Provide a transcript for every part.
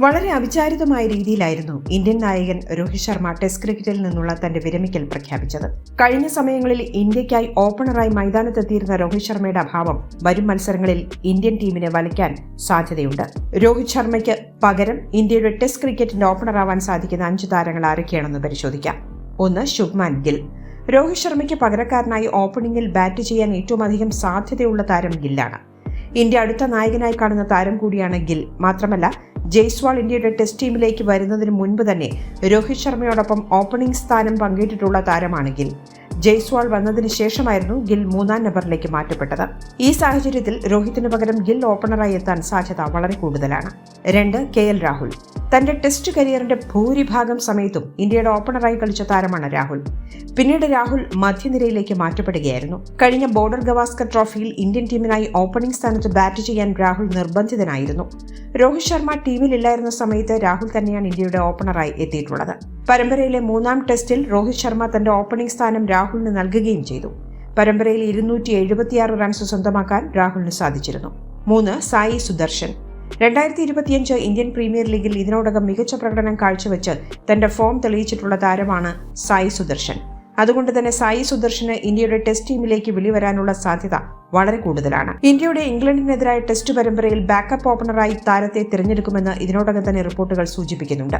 വളരെ അവിചാരിതമായ രീതിയിലായിരുന്നു ഇന്ത്യൻ നായകൻ രോഹിത് ശർമ്മ ടെസ്റ്റ് ക്രിക്കറ്റിൽ നിന്നുള്ള തന്റെ വിരമിക്കൽ പ്രഖ്യാപിച്ചത്. കഴിഞ്ഞ സമയങ്ങളിൽ ഇന്ത്യയ്ക്കായി ഓപ്പണറായി മൈതാനത്തെത്തിയിരുന്ന രോഹിത് ശർമ്മയുടെ അഭാവം വരും മത്സരങ്ങളിൽ ഇന്ത്യൻ ടീമിനെ വലിക്കാൻ സാധ്യതയുണ്ട്. രോഹിത് ശർമ്മയ്ക്ക് പകരം ഇന്ത്യയുടെ ടെസ്റ്റ് ക്രിക്കറ്റിന്റെ ഓപ്പണറാവാൻ സാധിക്കുന്ന അഞ്ച് താരങ്ങൾ ആരൊക്കെയാണെന്ന് പരിശോധിക്കാം. ഒന്ന് ശുഭ്മാൻ ഗിൽ. രോഹിത് ശർമ്മയ്ക്ക് പകരക്കാരനായി ഓപ്പണിംഗിൽ ബാറ്റ് ചെയ്യാൻ ഏറ്റവും അധികം സാധ്യതയുള്ള താരം ഗില്ലാണ്. ഇന്ത്യ അടുത്ത നായകനായി കാണുന്ന താരം കൂടിയാണ് ഗിൽ. മാത്രമല്ല ജയ്സ്വാൾ ഇന്ത്യയുടെ ടെസ്റ്റ് ടീമിലേക്ക് വരുന്നതിന് മുൻപ് തന്നെ രോഹിത് ശർമ്മയോടൊപ്പം ഓപ്പണിംഗ് സ്ഥാനം പങ്കിട്ടിട്ടുള്ള താരമാണ് ഗിൽ ജയ്സ്വാൾ വന്നതിന് ശേഷമായിരുന്നു ഗിൽ മൂന്നാം നമ്പറിലേക്ക് മാറ്റപ്പെട്ടത്. ഈ സാഹചര്യത്തിൽ രോഹിത്തിന് പകരം ഗിൽ ഓപ്പണറായി എത്താൻ സാധ്യത വളരെ കൂടുതലാണ്. രണ്ട് കെ രാഹുൽ. തന്റെ ടെസ്റ്റ് കരിയറിന്റെ ഭൂരിഭാഗം സമയത്തും ഇന്ത്യയുടെ ഓപ്പണറായി കളിച്ച താരമാണ് രാഹുൽ. പിന്നീട് രാഹുൽ മധ്യനിരയിലേക്ക് മാറ്റപ്പെടുകയായിരുന്നു. കഴിഞ്ഞ ബോർഡർ ഗവാസ്കർ ട്രോഫിയിൽ ഇന്ത്യൻ ടീമിനായി ഓപ്പണിംഗ് സ്ഥാനത്ത് ബാറ്റ് ചെയ്യാൻ രാഹുൽ നിർബന്ധിതനായിരുന്നു. രോഹിത് ശർമ്മ ടീമിലില്ലായിരുന്ന സമയത്ത് രാഹുൽ തന്നെയാണ് ഇന്ത്യയുടെ ഓപ്പണറായി എത്തിയിട്ടുള്ളത്. പരമ്പരയിലെ മൂന്നാം ടെസ്റ്റിൽ രോഹിത് ശർമ്മ തന്റെ ഓപ്പണിംഗ് സ്ഥാനം രാഹുലിന് നൽകുകയും ചെയ്തു. പരമ്പരയിൽ ഇരുന്നൂറ്റി എഴുപത്തിയാറ് റൺസ് സ്വന്തമാക്കാൻ രാഹുലിന് സാധിച്ചിരുന്നു. മൂന്ന് സായി സുദർശൻ. രണ്ടായിരത്തി ഇരുപത്തിയഞ്ച് ഇന്ത്യൻ പ്രീമിയർ ലീഗിൽ ഇതിനോടകം മികച്ച പ്രകടനം കാഴ്ചവെച്ച് തന്റെ ഫോം തെളിയിച്ചിട്ടുള്ള താരമാണ് സായി സുദർശൻ. അതുകൊണ്ട് തന്നെ സായി സുദർശന് ഇന്ത്യയുടെ ടെസ്റ്റ് ടീമിലേക്ക് വിളിവരാനുള്ള സാധ്യത വളരെ കൂടുതലാണ്. ഇന്ത്യയുടെ ഇംഗ്ലണ്ടിനെതിരായ ടെസ്റ്റ് പരമ്പരയിൽ ബാക്കപ്പ് ഓപ്പണറായി താരത്തെ തിരഞ്ഞെടുക്കുമെന്ന് ഇതിനോടകം തന്നെ റിപ്പോർട്ടുകൾ സൂചിപ്പിക്കുന്നുണ്ട്.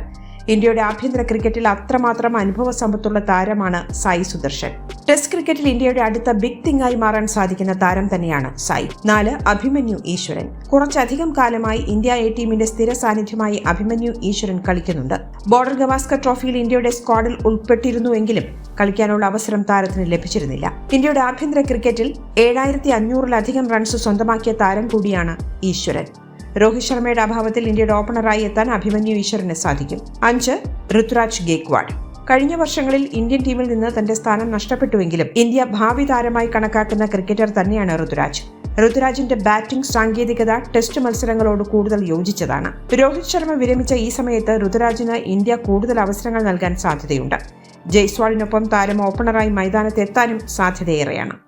ഇന്ത്യയുടെ ആഭ്യന്തര ക്രിക്കറ്റിൽ അത്രമാത്രം അനുഭവ സമ്പത്തുള്ള താരമാണ് സായി സുദർശൻ. ടെസ്റ്റ് ക്രിക്കറ്റിൽ ഇന്ത്യയുടെ അടുത്ത ബിഗ് തിങ് ആയി മാറാൻ സാധിക്കുന്ന താരം തന്നെയാണ് സായി. നാല് അഭിമന്യു ഈശ്വരൻ. കുറച്ചധികം കാലമായി ഇന്ത്യ എ ടീമിന്റെ സ്ഥിര സാന്നിധ്യമായി അഭിമന്യു ഈശ്വരൻ കളിക്കുന്നുണ്ട്. ബോർഡർ ഗവാസ്കർ ട്രോഫിയിൽ ഇന്ത്യയുടെ സ്ക്വാഡിൽ ഉൾപ്പെട്ടിരുന്നുവെങ്കിലും കളിക്കാനുള്ള അവസരം താരത്തിന് ലഭിച്ചിരുന്നില്ല. ഇന്ത്യയുടെ ആഭ്യന്തര ക്രിക്കറ്റിൽ ഏഴായിരത്തി അഞ്ഞൂറിലധികം റൺസ് സ്വന്തമാക്കിയ താരം കൂടിയാണ് ഈശ്വരൻ. രോഹിത് ശർമ്മയുടെ അഭാവത്തിൽ ഇന്ത്യയുടെ ഓപ്പണറായി എത്താൻ അഭിമന്യു ഈശ്വരന് സാധിക്കും. അഞ്ച് ഋതുരാജ് ഗേക്വാഡ്. കഴിഞ്ഞ വർഷങ്ങളിൽ ഇന്ത്യൻ ടീമിൽ നിന്ന് തന്റെ സ്ഥാനം നഷ്ടപ്പെട്ടുവെങ്കിലും ഇന്ത്യ ഭാവി താരമായി കണക്കാക്കുന്ന ക്രിക്കറ്റർ തന്നെയാണ് ഋതുരാജ്. ഋതുരാജിന്റെ ബാറ്റിംഗ് സാങ്കേതികത ടെസ്റ്റ് മത്സരങ്ങളോട് കൂടുതൽ യോജിച്ചതാണ്. രോഹിത് ശർമ്മ വിരമിച്ച ഈ സമയത്ത് ഋതുരാജിന് ഇന്ത്യ കൂടുതൽ അവസരങ്ങൾ നൽകാൻ സാധ്യതയുണ്ട്. ജയ്സ്വാളിനൊപ്പം താരം ഓപ്പണറായി മൈതാനത്തെത്താനും സാധ്യതയേറെയാണ്.